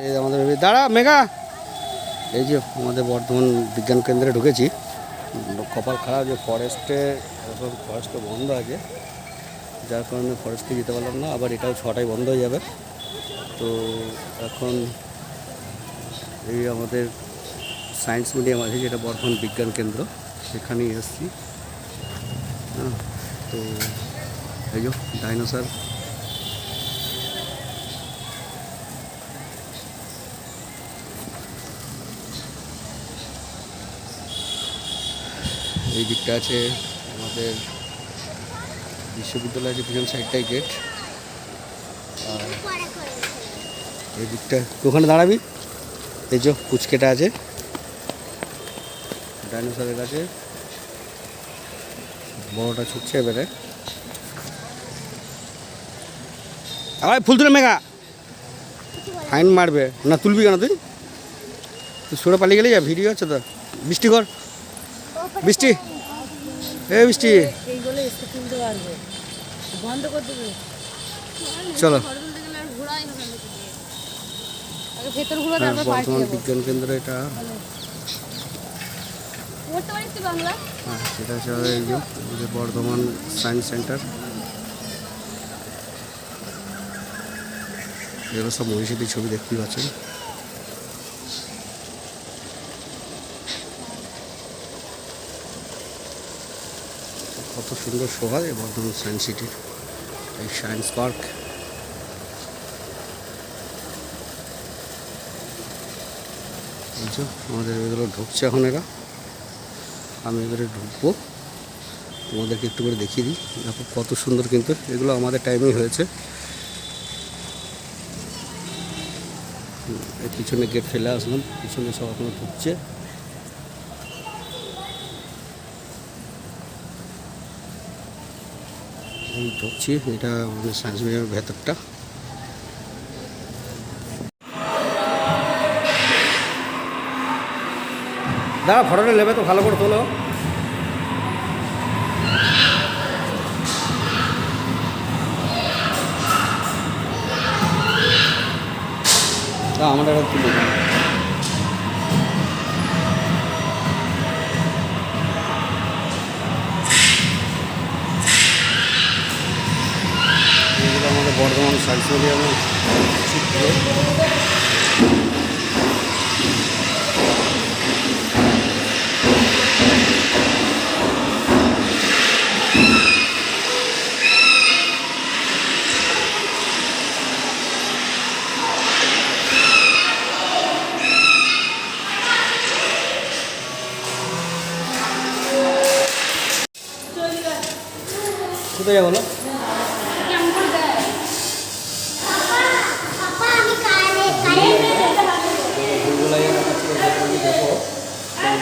এই আমাদের দাঁড়া, মেঘা। এই যে আমাদের বর্ধমান বিজ্ঞান কেন্দ্রে ঢুকেছি। কপাল খারাপ যে ফরেস্টে এখন ফরেস্টে বন্ধ আছে। যার কারণে ফরেস্টে যেতে পারলাম না, আবার এটাও ছটায় বন্ধ হয়ে যাবে। তো এখন এই আমাদের সায়েন্স মিডিয়াম আছে, যেটা বর্ধমান বিজ্ঞান কেন্দ্র, সেখানেই এসেছি। হ্যাঁ তো এই যে ডাইনোসর এই দিকটা আছে আমাদের বিশ্ববিদ্যালয় আছে পিছন সাইডটাই গেট আর এই দিকটা ওখানে দাঁড়াবি? এই যে পুচকেটা আছে, ডাইনোসরের কাছে। বড়টা ছুটছে এবারে। আবার ফুল তুলে মেঘা। ফাইন মারবে। না, তুলবি কেন তুই? তুই সরে পালিয়ে গেলে? যা ভিডিও আছে তো। বৃষ্টি কর। বৃষ্টি হ্যাঁ বর্তমান বিজ্ঞান কেন্দ্র এটা। হ্যাঁ বর্ধমান সায়েন্স সেন্টার। এগুলো সব মহিষীদের ছবি দেখতেই পাচ্ছেন। কত সুন্দর শোভা এই বর্ধমান সায়েন্স সিটির এই সায়েন্স পার্ক। এই যে আমাদের এগুলো ঢুকছে এখন এরা। আমি এবারে ঢুকবো। তোমাদেরকে একটু করে দেখিয়ে দিই। দেখো কত সুন্দর কিন্তু এগুলো আমাদের টাইমেই হয়েছে। পিছনে গেট ফেলে আসলাম। পিছনে সব এখনও ঢুকছে। এই ঢুকছি এটা আমাদের সায়েন্স মিউজিয়ামের ভেতরটা। দাঁড়া, ফটোটা নেবে তো, ভালো করে তোলো। এটা তুলে দাও। এগুলো আমাদের বর্ধমান সায়েন্স মিউজিয়ামের চিত্র কোথায় যাব বলো ভুলগুলাই দেখাচ্ছি ওগুলো দেখো তোমাকে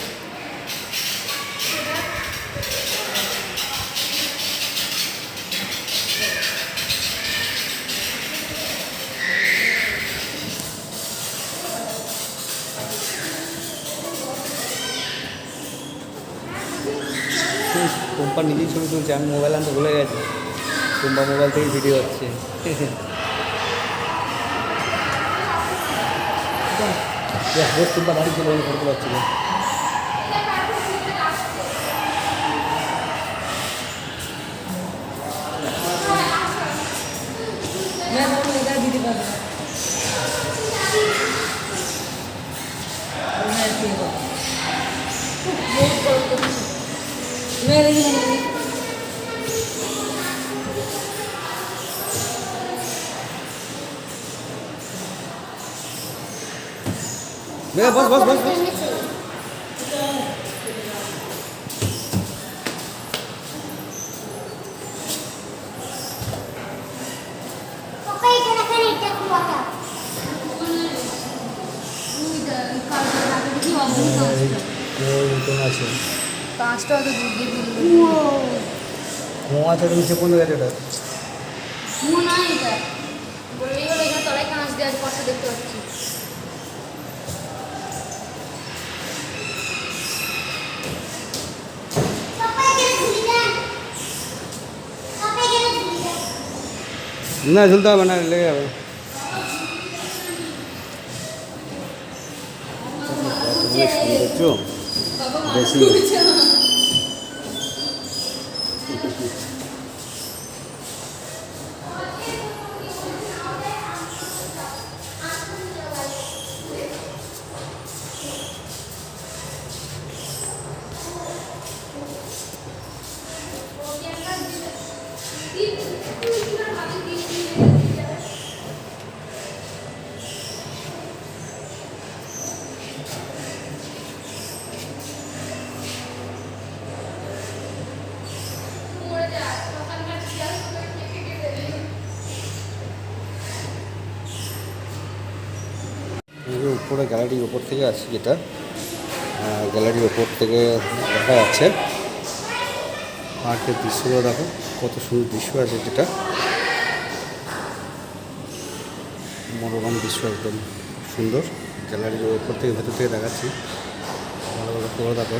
ফেলে টুম্পা নিজেই ছবি তুলছে, আমি মোবাইল আনতে ভুলে গেছি। টুম্পা মোবাইল থেকে ভিডিও হচ্ছে। টুম্পা দাঁড়িয়ে ছিল আমি করতে পারছি দিতে পারবে মেরে দিন মেঘা বস বস বস বস পাঁচটা তো দূর দিয়ে মোয়া থেকে নিচে পর্যন্ত গেছে এটা মনে হয় এটা বললেই হলো এখানে তলায় কাঁচ দিয়ে আছে দেখতে পাচ্ছি না ঝুলতে হবে না লেগে যাবে ड्रेसिंग উপরে গ্যালারির ওপর থেকে আছে যেটা। গ্যালারির ওপর থেকে দেখা যাচ্ছে। পার্কের দৃশ্যগুলো দেখো, কত সুন্দর দৃশ্য আছে যেটা। মনোরম দৃশ্য, একদম সুন্দর। গ্যালারির ওপর থেকে ভেতর থেকে দেখাচ্ছি। ভালো ভালো করে দেখো।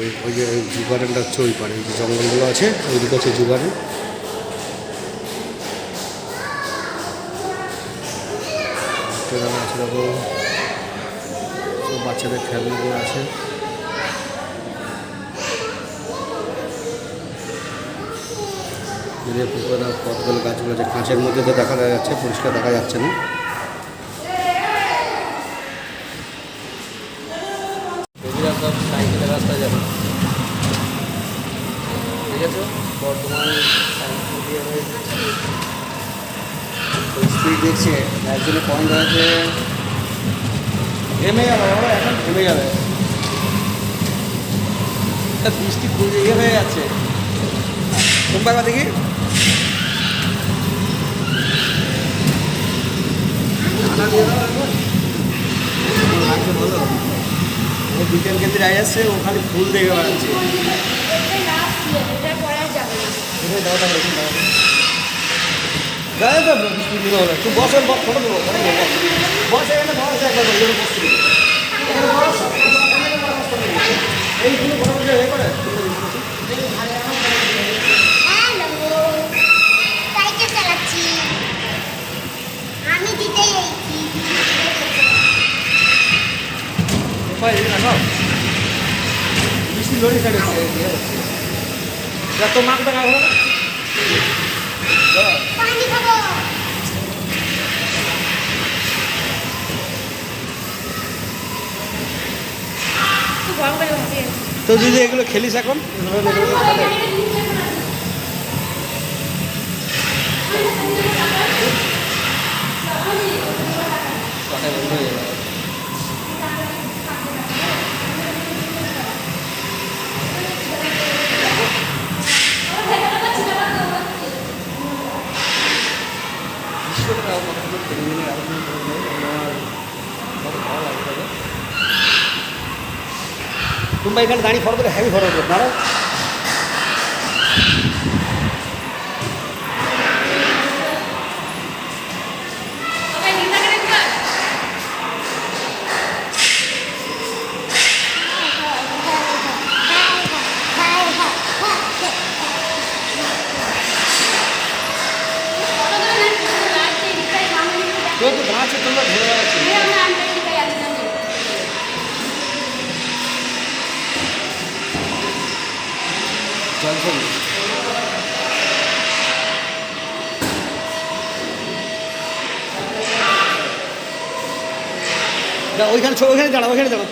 ওই- ওই যে গার্ডেনটা হচ্ছে ওই পারে ওই যে জঙ্গলগুলো আছে, ওইদিকে হচ্ছে জু গার্ডেন বাচ্চাদের খেলনাগুলো আছে। কতগুলো গাছগুলো আছে কাঁচের মধ্যে তো দেখা যাচ্ছে, পরিষ্কার দেখা যাচ্ছে না এগুলো সব সাইকেলের রাস্তা যাবে ঠিক আছে বর্তমান স্পিড দেখছে। একজনে পয়েন্ট আছে থেমে যাবে এখন থেমে যাবে বৃষ্টি ইয়ে হয়ে যাচ্ছে। পাকা দেখি? বিজ্ঞান কেন্দ্রে আসছে, ও খালি ফুল দেখে বেড়াচ্ছে এটা পরে আর যাবে না এখানে দাও দাও এখানে দাও দাঁড়া তো বৃষ্টি দিল হলো তুই বস ফটো দেবো বস এখানে বস একবার। এইগুলো ফটো এ করে হ্যালো সাইকেল চালাচ্ছি আমি দিতে এসেছি ভাই এখানে রাখো বৃষ্টি লড়ি সাইডে তো মাকে দেখা হলো খাব তো যদি এগুলো খেলিস এখন। কথাই বন্ধ হয়ে যাবে। দৃশ্যটা কত সুন্দর করে নিয়ে আলোচনা করে নেয়, আমার কত ভালো লাগে তাকে। তোমরা এখানে দাঁড়িয়ে ফটো করে হেভি ফটো করো জলসন ওইখানে ওইখানে দাঁড়াও ওইখানে দাঁড়াও।